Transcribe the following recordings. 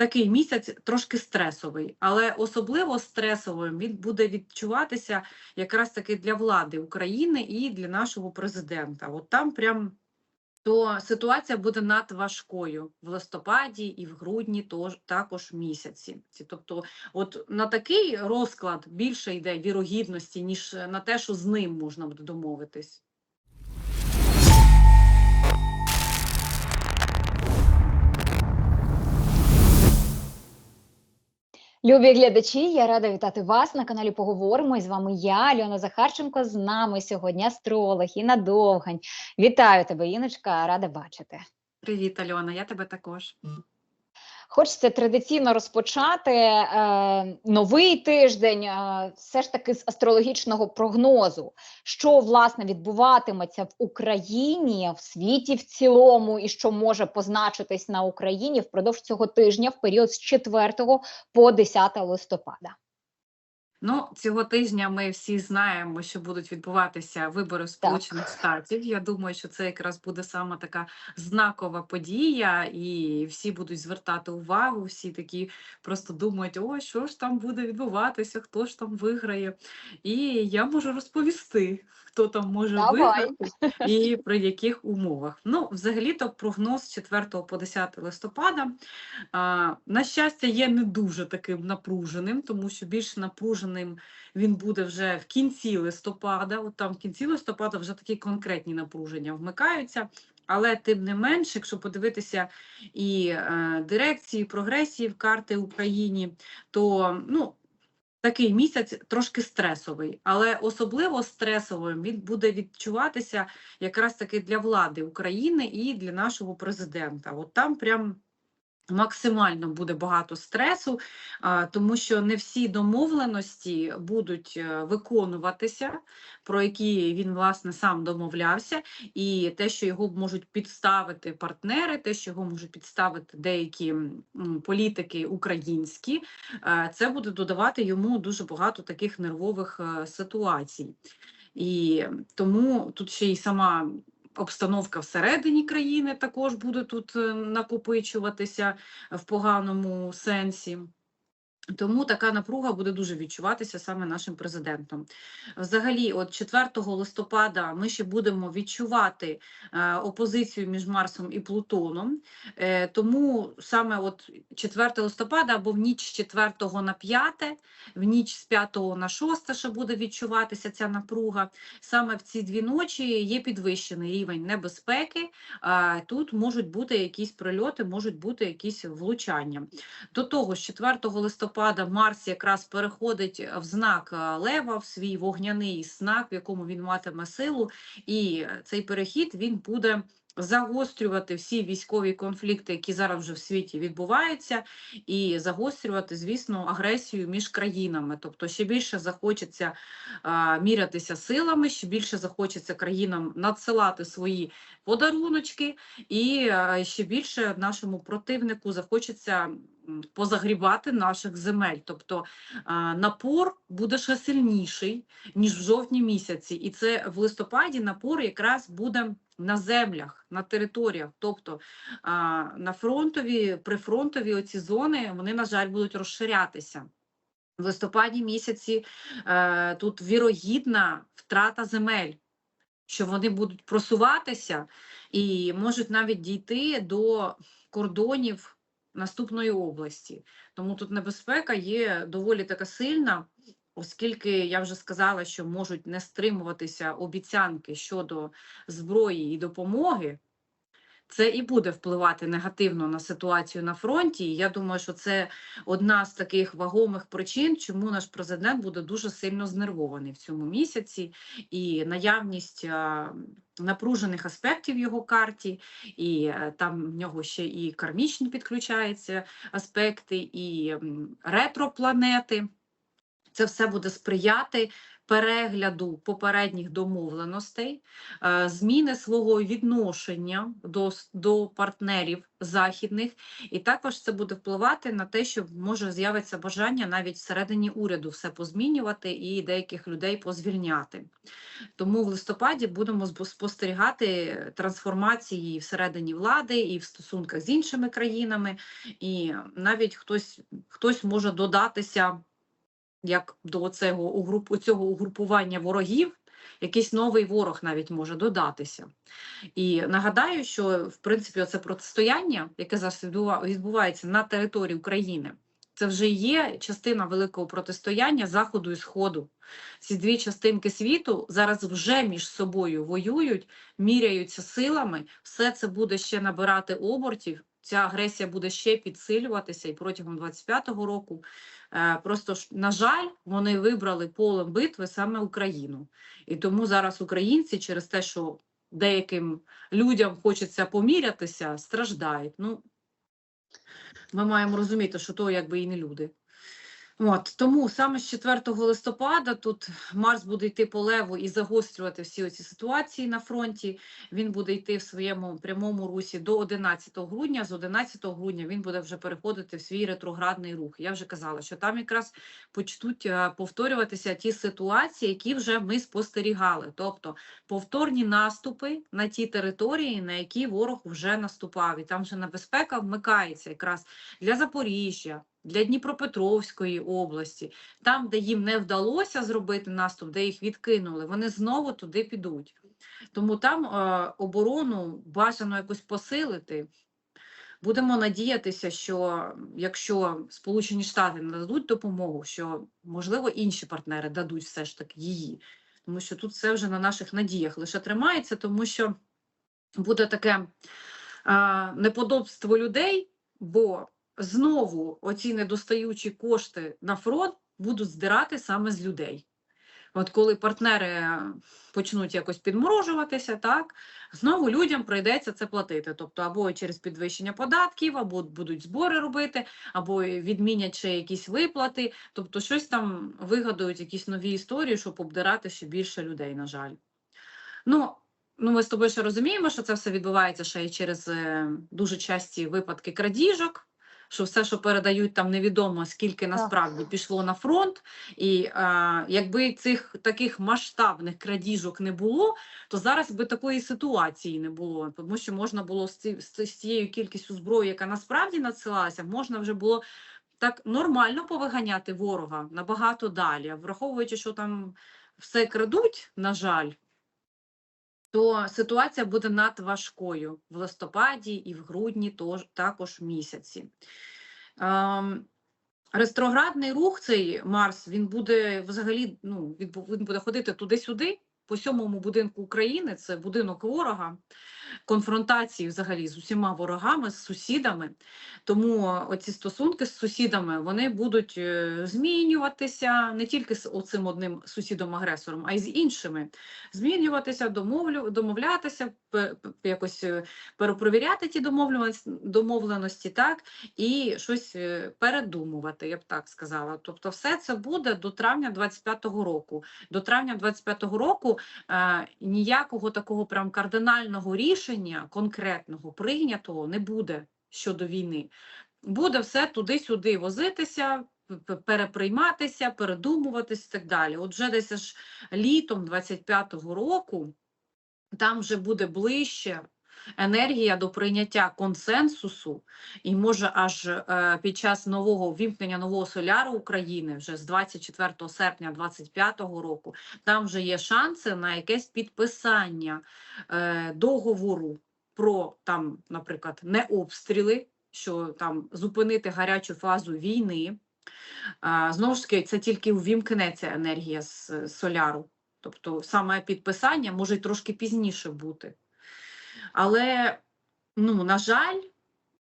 такий місяць трошки стресовий, але особливо стресовим він буде відчуватися якраз таки для влади України і для нашого президента. От там прям то ситуація буде надважкою в листопаді і в грудні тож, також місяці. Ці- Тобто, от на такий розклад більше йде вірогідності, ніж на те, що з ним можна буде домовитись. Любі глядачі, я рада вітати вас на каналі Поговоримо. І з вами я, Альона Захарченко. З нами сьогодні астролог Інна Довгань. Вітаю тебе, Іночка, рада бачити. Привіт, Альона, я тебе також. Хочеться традиційно розпочати е, новий тиждень, е, все ж таки з астрологічного прогнозу, що власне відбуватиметься в Україні, в світі в цілому, і що може позначитись на Україні впродовж цього тижня в період з 4 по 10 листопада. Ну, цього тижня ми всі знаємо, що будуть відбуватися вибори Сполучених Штатів. Я думаю, що це якраз буде саме така знакова подія, і всі будуть звертати увагу. Всі такі просто думають, ой, що ж там буде відбуватися, хто ж там виграє. І я можу розповісти, хто там може Давай. виграти і при яких умовах. Ну, взагалі-то прогноз з 4 по 10 листопада. А, на щастя, є не дуже таким напруженим, тому що більш напруженим він буде вже в кінці листопада. От там в кінці листопада вже такі конкретні напруження вмикаються. Але тим не менш, якщо подивитися і е, дирекції, прогресії в карти Україні, то ну. Такий місяць трошки стресовий, але особливо стресовим він буде відчуватися якраз таки для влади України і для нашого президента. От там прям максимально буде багато стресу, тому що не всі домовленості будуть е, виконуватися, про які він власне сам домовлявся, і те, що його можуть підставити партнери, те, що його можуть підставити деякі політики українські, е, це буде додавати йому дуже багато таких нервових е, ситуацій. І тому тут ще й сама обстановка всередині країни також буде тут е, накопичуватися в поганому сенсі. Тому така напруга буде дуже відчуватися саме нашим президентом. Взагалі, от 4 листопада ми ще будемо відчувати е, опозицію між Марсом і Плутоном. Е, тому саме от 4 листопада або в ніч з 4 на 5, в ніч з 5 на 6 ще буде відчуватися ця напруга. Саме в ці дві ночі є підвищений рівень небезпеки. Тут можуть бути якісь прильоти, можуть бути якісь влучання. До того ж, 4 листопада Марс якраз переходить в знак е, Лева, в свій вогняний знак, в якому він матиме силу, і цей перехід він буде загострювати всі військові конфлікти, які зараз вже в світі відбуваються, і загострювати, звісно, агресію між країнами. Тобто ще більше захочеться а, мірятися силами, ще більше захочеться країнам надсилати свої подаруночки, і а, ще більше нашому противнику захочеться позагрібати наших земель. Тобто напор буде ще сильніший, ніж в жовтні місяці. І це в листопаді напор якраз буде на землях, на територіях. Тобто на фронтові, прифронтові оці зони, вони, на жаль, будуть розширятися. В листопаді місяці е, тут вірогідна втрата земель, що вони будуть просуватися і можуть навіть дійти до кордонів наступної області. Тому тут небезпека є доволі така сильна, оскільки я вже сказала, що можуть не стримуватися обіцянки щодо зброї і допомоги. Це і буде впливати негативно на ситуацію на фронті. І я думаю, що це одна з таких вагомих причин, чому наш президент буде дуже сильно знервований в цьому місяці, і наявність напружених аспектів його карті, і е, там в нього ще і кармічні підключаються аспекти, і ретропланети. Це все буде сприяти перегляду попередніх домовленостей, е, зміни свого відношення до, до партнерів західних, і також це буде впливати на те, що може з'явиться бажання навіть всередині уряду все позмінювати і деяких людей позвільняти. Тому в листопаді будемо спостерігати трансформації всередині влади і в стосунках з іншими країнами, і навіть хтось, хтось може додатися як до цього угруп, цього угрупування ворогів, якийсь новий ворог навіть може додатися. І нагадаю, що в принципі це протистояння, яке зараз відбува- відбувається на території України, це вже є частина великого протистояння Заходу і Сходу. Ці дві частинки світу зараз вже між собою воюють, міряються силами. Все це буде ще набирати обертів. Ця агресія буде ще підсилюватися і протягом 25-го року. Е, Просто на жаль, вони вибрали полем битви саме Україну. І тому зараз українці через те, що деяким людям хочеться помірятися, страждають. Ну, ми маємо розуміти, що то якби і не люди. От тому саме з 4 листопада тут Марс буде йти по леву і загострювати всі ці ситуації на фронті. Він буде йти в своєму прямому русі до 11 грудня. З 11 грудня він буде вже переходити в свій ретроградний рух. Я вже казала, що там якраз почнуть е, повторюватися ті ситуації, які вже ми спостерігали. Тобто повторні наступи на ті території, на які ворог вже наступав, і там вже небезпека вмикається якраз для Запоріжжя, для Дніпропетровської області, там, де їм не вдалося зробити наступ, де їх відкинули, вони знову туди підуть. Тому там е, оборону бажано якось посилити. Будемо надіятися, що якщо Сполучені Штати нададуть допомогу, що можливо інші партнери дадуть все ж таки її, тому що тут все вже на наших надіях лише тримається, тому що буде таке е, неподобство людей, бо знову оці недостаючі кошти на фронт будуть здирати саме з людей. От коли партнери почнуть якось підморожуватися, так знову людям прийдеться це платити. Тобто або через підвищення податків, або будуть збори робити, або відмінять ще якісь виплати. Тобто, щось там вигадують, якісь нові історії, щоб обдирати ще більше людей, на жаль. Ну, ну ми з тобою ще розуміємо, що це все відбувається ще й через е, дуже часті випадки крадіжок. Що все, що передають там, невідомо скільки насправді пішло на фронт, і е, якби цих таких масштабних крадіжок не було, то зараз би такої ситуації не було, тому що можна було з, ці, з з цією кількістю зброї, яка насправді надсилалася, можна вже було так нормально повиганяти ворога набагато далі, враховуючи, що там все крадуть, на жаль, то ситуація буде надважкою в листопаді і в грудні також місяці. Ем, Ретроградний рух цей Марс, він буде взагалі ну, він буде ходити туди-сюди, по сьомому будинку України, це будинок ворога, конфронтації взагалі з усіма ворогами, з сусідами. Тому оці стосунки з сусідами вони будуть е, змінюватися не тільки з оцим одним сусідом-агресором, а й з іншими. Змінюватися, домовлю, домовлятися, якось е, перепровіряти ті домовленості, домовленості, так, і щось е, передумувати, я б так сказала. Тобто, все це буде до травня 25-го року. До травня 25-го року е, ніякого такого прям кардинального рішення конкретного прийнятого не буде щодо війни. Буде все туди-сюди возитися, переприйматися, передумуватись і так далі. Отже, десь аж літом 25-го року там вже буде ближче енергія до прийняття консенсусу, і може аж е, під час нового вімкнення нового соляру України, вже з 24 серпня 25-го року, там вже є шанси на якесь підписання е, договору про там, наприклад, не обстріли, що там зупинити гарячу фазу війни. А, знову ж таки, це тільки увімкнеться енергія з соляру. Тобто саме підписання може трошки пізніше бути. Але, ну, на жаль,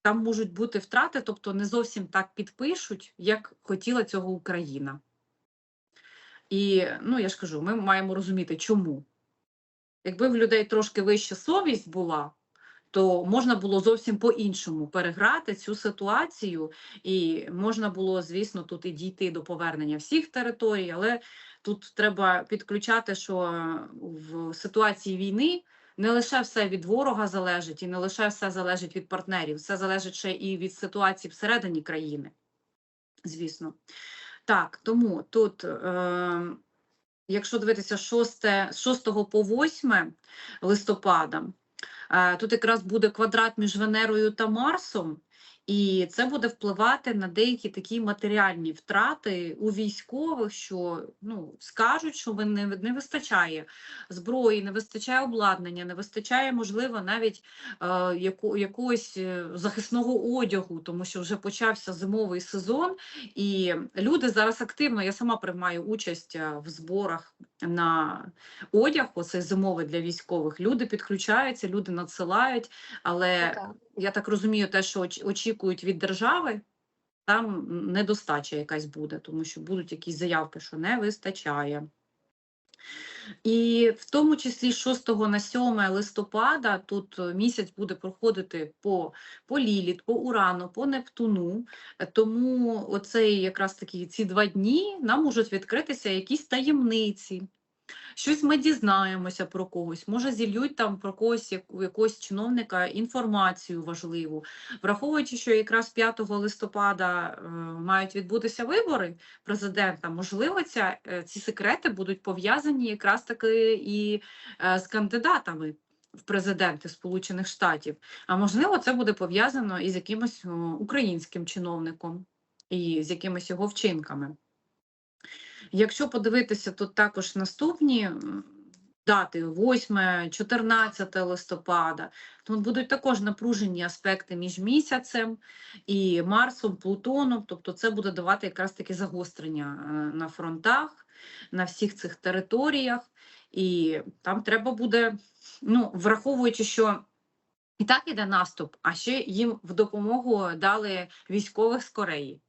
там можуть бути втрати, тобто не зовсім так підпишуть, як хотіла цього Україна. І, ну, я ж кажу, ми маємо розуміти, чому. Якби в людей трошки вища совість була, то можна було зовсім по-іншому переграти цю ситуацію, і можна було, звісно, тут і дійти до повернення всіх територій, але тут треба підключати, що в ситуації війни не лише все від ворога залежить, і не лише все залежить від партнерів, все залежить ще і від ситуації всередині країни, звісно. Так, тому тут, е, якщо дивитися 6, з 6 по 8 листопада, е, тут якраз буде квадрат між Венерою та Марсом, і це буде впливати на деякі такі матеріальні втрати у військових, що ну, скажуть, що не, не вистачає зброї, не вистачає обладнання, не вистачає, можливо, навіть е, яку, якогось е, захисного одягу, тому що вже почався зимовий сезон, і люди зараз активно, я сама приймаю участь е, в зборах на одяг, оцей зимовий для військових. Люди підключаються, люди надсилають, але Така. Я так розумію, те, що очікують від держави, там недостача якась буде, тому що будуть якісь заявки, що не вистачає. І в тому числі з 6 на 7 листопада тут е, місяць буде проходити по, по Ліліт, по Урану, по Нептуну. Тому оцей якраз такі ці два дні нам можуть відкритися якісь таємниці. Щось ми дізнаємося про когось, може зільють там про когось якогось чиновника інформацію важливу, враховуючи, що якраз 5 листопада е, мають відбутися вибори президента, можливо, ця, е, ці секрети будуть пов'язані якраз таки і е, з кандидатами в президенти Сполучених Штатів. А можливо, це буде пов'язано із якимось о, українським чиновником і з якимись його вчинками. Якщо подивитися, тут також наступні дати 8, 14 листопада, тут будуть також напружені аспекти між місяцем і Марсом, Плутоном, тобто це буде давати якраз таки загострення е, на фронтах, на всіх цих територіях, і там треба буде, ну, враховуючи, що і так іде наступ, а ще їм в допомогу дали військових з Кореї.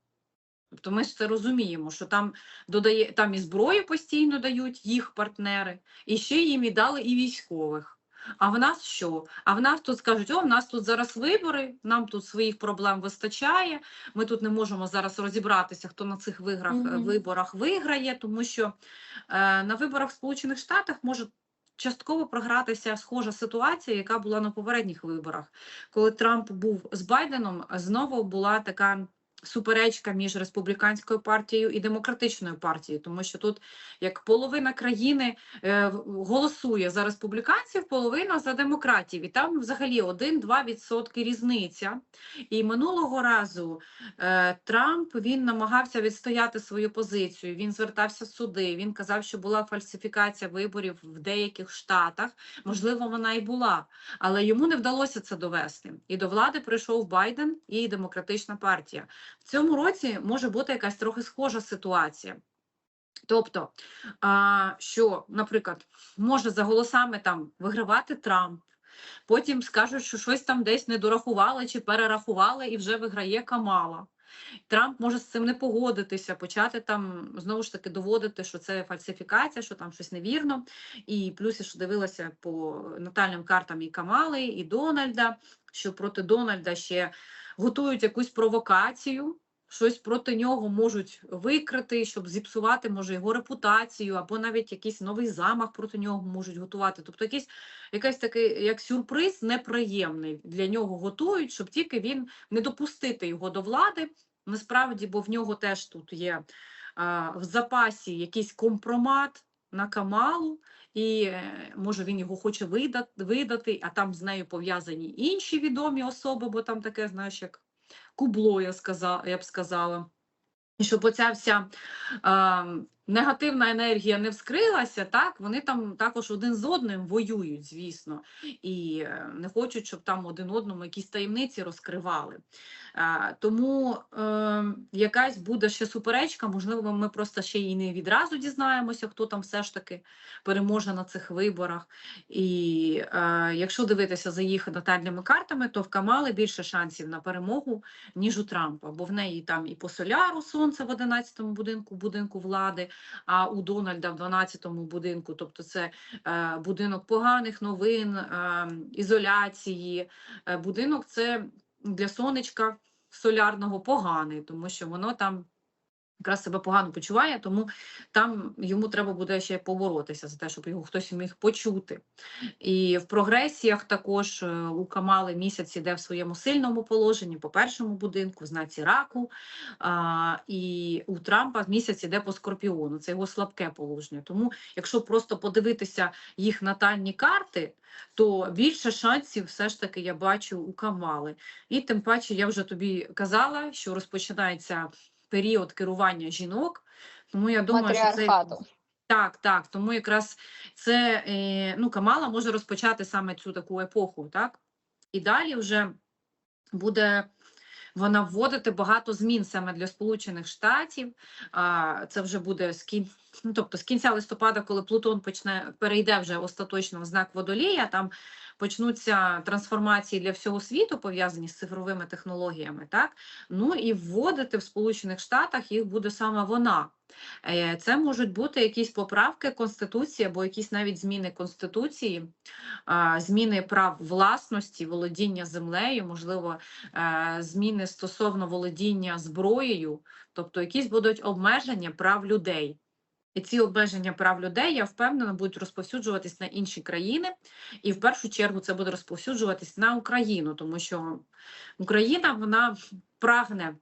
Тобто ми ж це розуміємо, що там додає там і зброю постійно дають їх партнери, і ще їм і дали і військових. А в нас що? А в нас тут скажуть: о, в нас тут зараз вибори, нам тут своїх проблем вистачає. Ми тут не можемо зараз розібратися, хто на цих виграх, Мгм. виборах виграє, тому що е, на виборах в Сполучених Штатах може частково програтися схожа ситуація, яка була на попередніх виборах, коли Трамп був з Байденом, знову була така суперечка між республіканською партією і демократичною партією, тому що тут як половина країни е, голосує за республіканців, половина за демократів, і там взагалі 1-2 відсотки різниця. І минулого разу е, Трамп він намагався відстояти свою позицію. Він звертався в суди. Він казав, що була фальсифікація виборів в деяких штатах. Можливо, вона і була, але йому не вдалося це довести. І до влади прийшов Байден і демократична партія. В цьому році може бути якась трохи схожа ситуація. Тобто, що, наприклад, може за голосами там вигравати Трамп, потім скажуть, що щось там десь не дорахували чи перерахували, і вже виграє Камала. Трамп може з цим не погодитися, почати там знову ж таки доводити, що це фальсифікація, що там щось невірно. І плюс я що дивилася по натальним картам і Камали, і Дональда, що проти Дональда ще готують якусь провокацію. Щось проти нього можуть викрити, щоб зіпсувати може його репутацію, або навіть якийсь новий замах проти нього можуть готувати. Тобто, якийсь якийсь такий як сюрприз неприємний для нього готують, щоб тільки він не допустити його до влади. Насправді, бо в нього теж тут є а, в запасі якийсь компромат на Камалу, і е, може він його хоче видати, видати, а там з нею пов'язані інші відомі особи, бо там таке, знаєш, як кубло, я, сказала, я б сказала. І щоб оця вся негативна енергія не вскрилася, так вони там також один з одним воюють, звісно, і е, не хочуть, щоб там один одному якісь таємниці розкривали. Е, тому е, якась буде ще суперечка, можливо, ми просто ще і не відразу дізнаємося, хто там все ж таки переможе на цих виборах. І е, якщо дивитися за їх натальними картами, то в Камали більше шансів на перемогу, ніж у Трампа, бо в неї там і по соляру сонце в 11-му будинку, будинку влади, а у Дональда в 12-му будинку, тобто це е, будинок поганих новин, е, ізоляції. Е, будинок це для сонечка солярного поганий, тому що воно там якраз себе погано почуває, тому там йому треба буде ще поборотися за те, щоб його хтось міг почути. І в прогресіях також е, у Камали місяць іде в своєму сильному положенні по першому будинку, в знаці раку. А, і у Трампа місяць іде по скорпіону, це його слабке положення. Тому, якщо просто подивитися їх натальні карти, то більше шансів все ж таки я бачу у Камали. І тим паче я вже тобі казала, що розпочинається період керування жінок. Тому я думаю, що це так, так. Тому якраз це е, ну, Камала може розпочати саме цю таку епоху, так? І далі вже буде вона вводити багато змін саме для Сполучених Штатів. Це вже буде з кін... ну, тобто з кінця листопада, коли Плутон почне перейде вже остаточно в знак водолія, там почнуться трансформації для всього світу, пов'язані з цифровими технологіями, так? Ну і вводити в Сполучених Штатах їх буде саме вона. Е, Це можуть бути якісь поправки Конституції або якісь навіть зміни Конституції, зміни прав власності, володіння землею, можливо, е, зміни стосовно володіння зброєю, тобто якісь будуть обмеження прав людей. І ці обмеження прав людей, я впевнена, будуть розповсюджуватись на інші країни, і в першу чергу це буде розповсюджуватись на Україну, тому що Україна вона прагне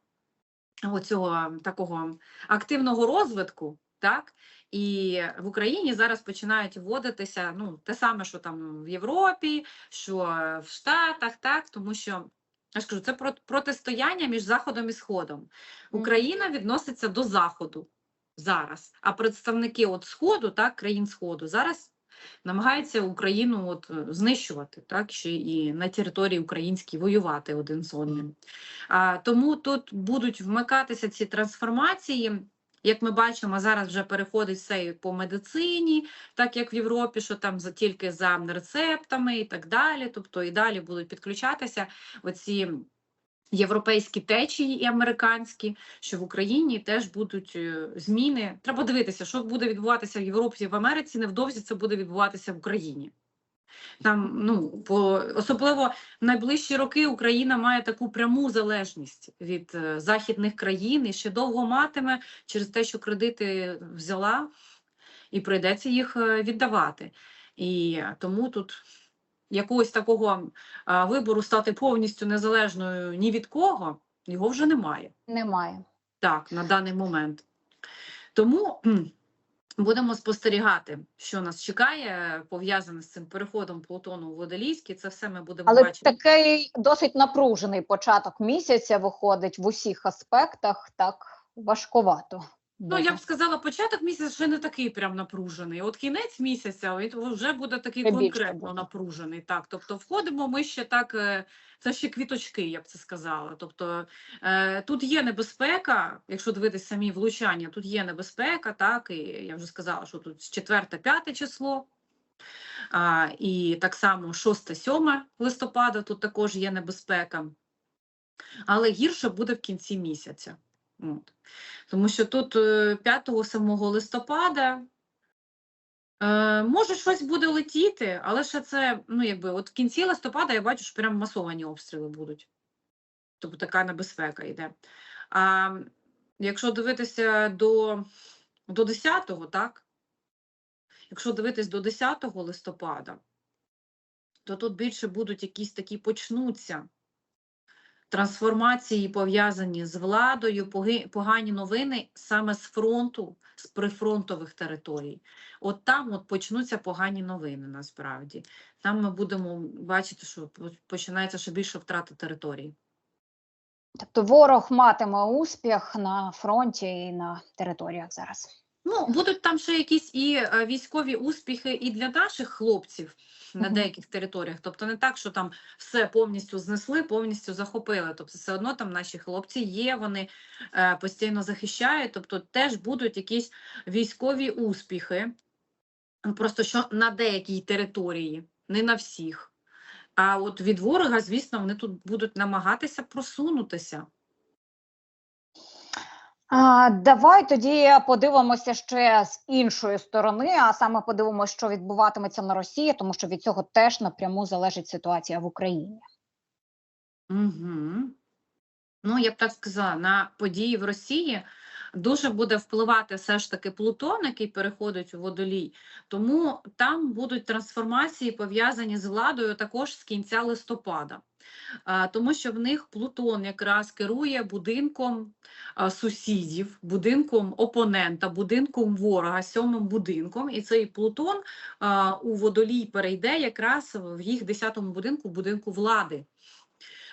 оцього такого активного розвитку, так? І в Україні зараз починають вводитися ну, те саме, що там в Європі, що в Штатах, так, тому що я ж кажу, це про- протистояння між Заходом і Сходом. Україна відноситься до Заходу зараз, а представники от Сходу, так, країн Сходу, зараз намагаються Україну от, е, знищувати, так, ще і на території українській воювати один з одним. А, тому тут будуть вмикатися ці трансформації. Як ми бачимо, зараз вже переходить все по медицині, так як в Європі, що там за тільки за рецептами і так далі. Тобто і далі будуть підключатися оці європейські течії і американські, що в Україні теж будуть е, зміни. Треба дивитися, що буде відбуватися в Європі і в Америці. Невдовзі це буде відбуватися в Україні. Там, ну, по, особливо в найближчі роки Україна має таку пряму залежність від е, західних країн і ще довго матиме через те, що кредити взяла, і прийдеться їх е, віддавати. І тому тут якогось такого а, вибору стати повністю незалежною ні від кого, його вже немає. Немає. Так, на даний момент. Тому будемо спостерігати, що нас чекає, пов'язане з цим переходом Плутону у Водолійський. Це все ми будемо Але бачити. такий досить напружений початок місяця виходить в усіх аспектах, так важковато. Ну, я б сказала, початок місяця ще не такий прям напружений. От кінець місяця він вже буде такий більше конкретно буде. напружений. Так, тобто входимо ми ще так, е, це ще квіточки, я б це сказала. Тобто е, тут є небезпека, якщо дивитись самі влучання, тут є небезпека, так, і я вже сказала, що тут 4-5 число. А, і так само 6-7 листопада тут також є небезпека. Але гірше буде в кінці місяця. От. Тому що тут 5-7 листопада е, може щось буде летіти, але ще це, ну якби, от в кінці листопада я бачу, що прям масовані обстріли будуть. Тобто така небезпека йде. А якщо дивитися до, до 10-го, так? Якщо дивитись до 10 листопада, то тут більше будуть якісь такі почнуться трансформації, пов'язані з владою, погані новини саме з фронту, з прифронтових територій. От там от почнуться погані новини насправді. Там ми будемо бачити, що починається ще більше втрата територій. Тобто ворог матиме успіх на фронті і на територіях зараз. Ну, будуть там ще якісь і е, військові успіхи і для наших хлопців на деяких територіях. Тобто не так, що там все повністю знесли, повністю захопили. Тобто, все одно там наші хлопці є, вони е, постійно захищають. Тобто, теж будуть якісь військові успіхи. Просто що на деякій території, не на всіх. А от від ворога, звісно, вони тут будуть намагатися просунутися. А, давай тоді подивимося ще з іншої сторони, а саме подивимося, що відбуватиметься на Росії, тому що від цього теж напряму залежить ситуація в Україні. Угу. Ну, я б так сказала, на події в Росії дуже буде впливати все ж таки Плутон, який переходить у водолій. Тому там будуть трансформації пов'язані з владою також з кінця листопада. Тому що в них Плутон якраз керує будинком сусідів, будинком опонента, будинком ворога, сьомим будинком. І цей Плутон у водолій перейде якраз в їх десятому будинку, будинку влади.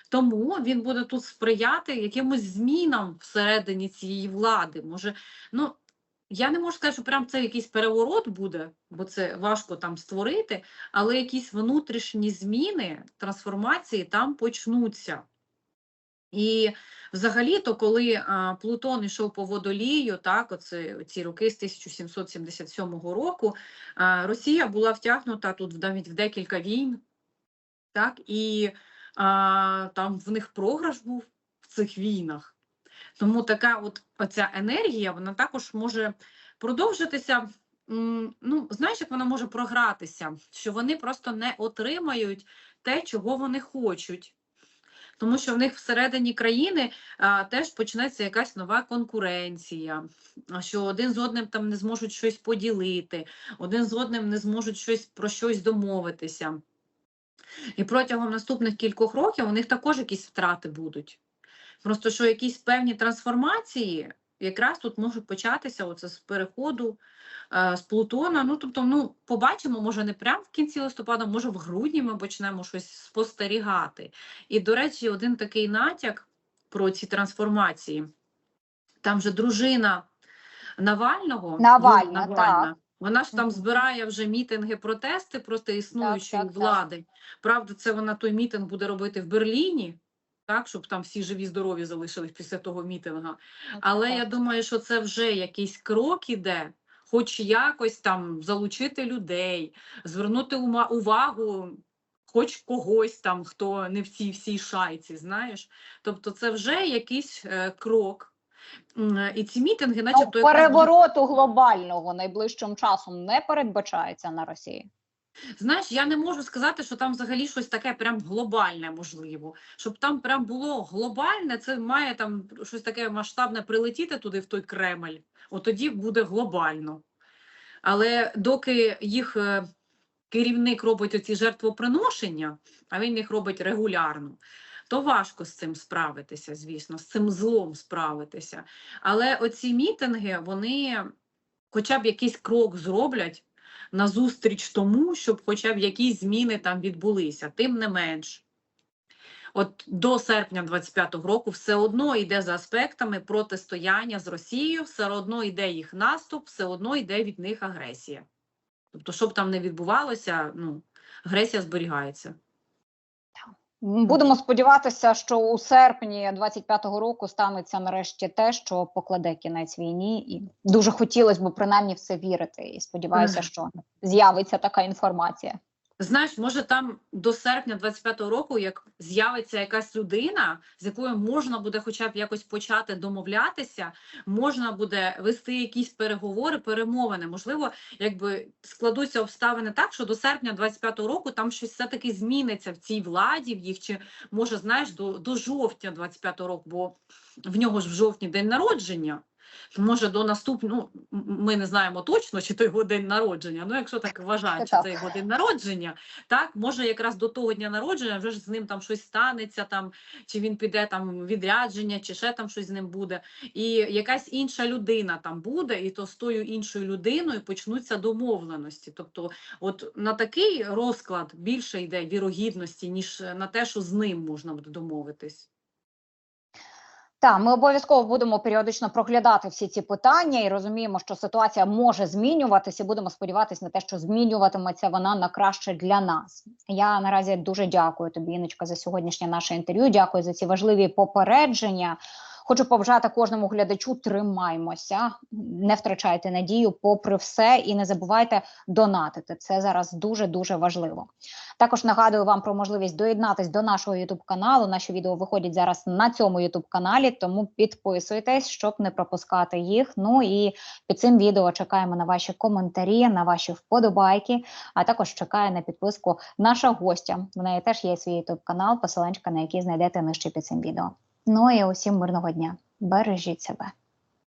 Тому він буде тут сприяти якимось змінам всередині цієї влади. Може, ну я не можу сказати, що прям це якийсь переворот буде, бо це важко там створити, але якісь внутрішні зміни, трансформації там почнуться. І взагалі-то, коли а, Плутон йшов по водолію, так, оце, ці роки з 1777 року, а, Росія була втягнута тут навіть в декілька війн, так, і а, там в них програш був в цих війнах. Тому така от оця енергія, вона також може продовжитися. Ну, знаєш, як вона може програтися, що вони просто не отримають те, чого вони хочуть. Тому що в них всередині країни а, теж почнеться якась нова конкуренція, що один з одним там не зможуть щось поділити, один з одним не зможуть щось про щось домовитися. І протягом наступних кількох років у них також якісь втрати будуть. Просто що якісь певні трансформації якраз тут можуть початися оце з переходу е, з Плутона. Ну, тобто, ну, побачимо, може, не прямо в кінці листопада, може, в грудні ми почнемо щось спостерігати. І, до речі, один такий натяк про ці трансформації. Там же дружина Навального, Навальна, Юлія так. вона ж там збирає вже мітинги, протести проти існуючої так, так. влади. Правда, це вона той мітинг буде робити в Берліні, так, щоб там всі живі, здорові залишились після того мітинга. Але я думаю, що це вже якийсь крок іде, хоч якось там залучити людей, звернути увагу. Хоч когось там, хто не в цій всій шайці, знаєш. Тобто це вже якийсь е, крок. І ці мітинги, Ну, начебто, перевороту глобального найближчим часом не передбачається на Росії. Знаєш, я не можу сказати, що там взагалі щось таке прям глобальне можливо. Щоб там прям було глобальне, це має там щось таке масштабне прилетіти туди, в той Кремль. От тоді буде глобально. Але доки їх е, керівник робить оці жертвоприношення, а він їх робить регулярно, то важко з цим справитися, звісно, з цим злом справитися. Але оці мітинги, вони хоча б якийсь крок зроблять назустріч тому, щоб хоча б якісь зміни там відбулися, тим не менш. От до серпня 25-го року все одно йде за аспектами протистояння з Росією, все одно йде їх наступ, все одно йде від них агресія. Тобто, що б там не відбувалося, ну, агресія зберігається. Будемо сподіватися, що у серпні 25-го року станеться нарешті те, що покладе кінець війні, і дуже хотілося б принаймні в це вірити. І сподіваюся, що з'явиться така інформація. Знаєш, може там до серпня 25-го року, як з'явиться якась людина, з якою можна буде хоча б якось почати домовлятися, можна буде вести якісь переговори, перемовини. Можливо, якби складуться обставини так, що до серпня 25-го року там щось все-таки зміниться в цій владі, в їх чи може, знаєш, до, до жовтня 25-го року, бо в нього ж в жовтні день народження. Може, до наступного ну, ми не знаємо точно, чи то його день народження. Ну, якщо так вважають, що це його день народження, так може якраз до того дня народження вже ж з ним там щось станеться, там чи він піде там відрядження, чи ще там щось з ним буде. І якась інша людина там буде, і то з тою іншою людиною почнуться домовленості. Тобто, от на такий розклад більше йде вірогідності, ніж на те, що з ним можна буде домовитись. Так, ми обов'язково будемо періодично проглядати всі ці питання і розуміємо, що ситуація може змінюватися. Будемо сподіватися на те, що змінюватиметься вона на краще для нас. Я наразі дуже дякую тобі, Іночка, за сьогоднішнє наше інтерв'ю. Дякую за ці важливі попередження. Хочу побажати кожному глядачу: тримаймося, не втрачайте надію, попри все, і не забувайте донатити. Це зараз дуже дуже важливо. Також нагадую вам про можливість доєднатись до нашого youtube каналу. Наші відео виходять зараз на цьому youtube каналі, тому підписуйтесь, щоб не пропускати їх. Ну і під цим відео чекаємо на ваші коментарі, на ваші вподобайки. А також чекає на підписку наша гостя. В неї теж є свій youtube канал, посиланчика на який знайдете нижче під цим відео. Ну і усім мирного дня. Бережіть себе.